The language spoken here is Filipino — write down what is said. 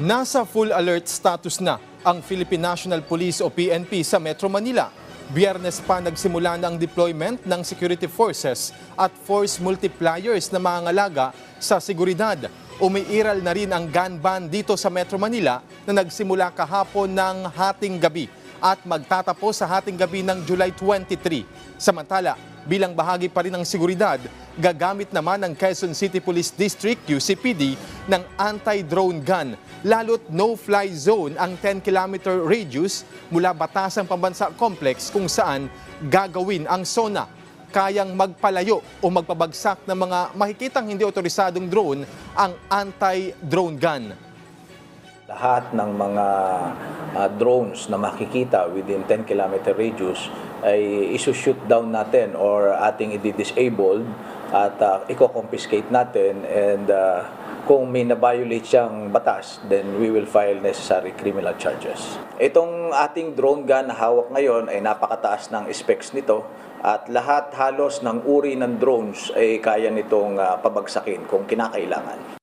Nasa full alert status na ang Philippine National Police o PNP sa Metro Manila. Biyernes pa nagsimula na ang deployment ng security forces at force multipliers na mangangalaga sa seguridad. Umiiral na rin ang gun ban dito sa Metro Manila na nagsimula kahapon ng hating gabi at magtatapos sa hating gabi ng July 23. Samantala, bilang bahagi pa rin ng seguridad, gagamit naman ng Quezon City Police District, UCPD, ng anti-drone gun. Lalo't no-fly zone ang 10-kilometer radius mula Batasang Pambansa Complex kung saan gagawin ang SONA. Kayang magpalayo o magpabagsak ng mga makikitang hindi otorisadong drone ang anti-drone gun. Lahat ng mga ah, drones na makikita within 10 kilometer radius ay isushoot down natin or ating i-disabled at uh, i-confiscate natin and ah, kung may na-violate siyang batas, then we will file necessary criminal charges. Itong ating drone gun na hawak ngayon ay napakataas ng specs nito at lahat halos ng uri ng drones ay kaya nitong ah, pabagsakin kung kinakailangan.